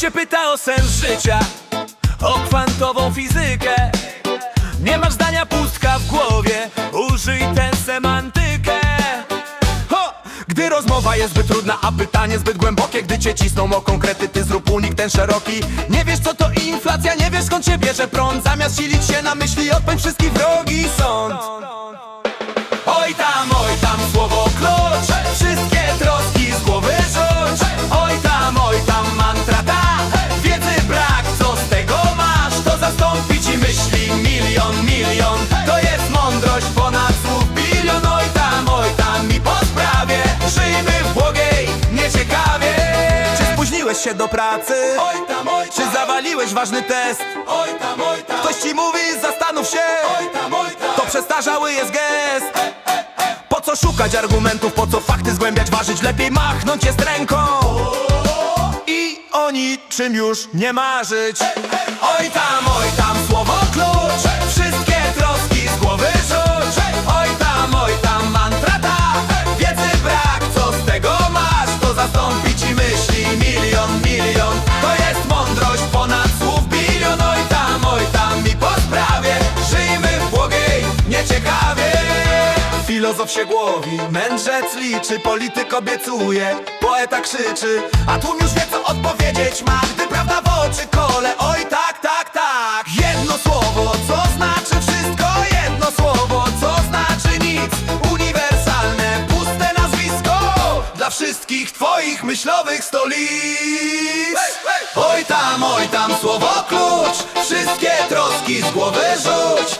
cię pyta o sens życia O kwantową fizykę. Nie masz zdania pustka w głowie Użyj tę semantykę. Ho! Gdy rozmowa jest zbyt trudna, a pytanie zbyt głębokie Gdy cię cisną o konkrety, ty zrób unik ten szeroki. Nie wiesz co to inflacja, nie wiesz skąd się bierze prąd. Zamiast silić się na myśli, odpędź wszystkich wrogi sąd spóźniłeś się do pracy? Oj tam, oj tam. Czy zawaliłeś ważny test? Oj tam, oj tam. Ktoś ci mówi, zastanów się. Oj tam, oj tam. To przestarzały jest gest. Po co szukać argumentów, po co fakty zgłębiać, ważyć? Lepiej machnąć jest ręką. I o niczym już nie marzyć. Oj tam, oj tam, słowo klucz Filozof się głowi, mędrzec liczy, polityk obiecuje, poeta krzyczy, a tłum już wie co odpowiedzieć ma, gdy prawda w oczy kole, oj tak, tak, tak. Jedno słowo, co znaczy wszystko, jedno słowo, co znaczy nic, uniwersalne, puste nazwisko, dla wszystkich twoich myślowych stolic. Oj tam, oj tam, słowo klucz, wszystkie troski z głowy rzuć.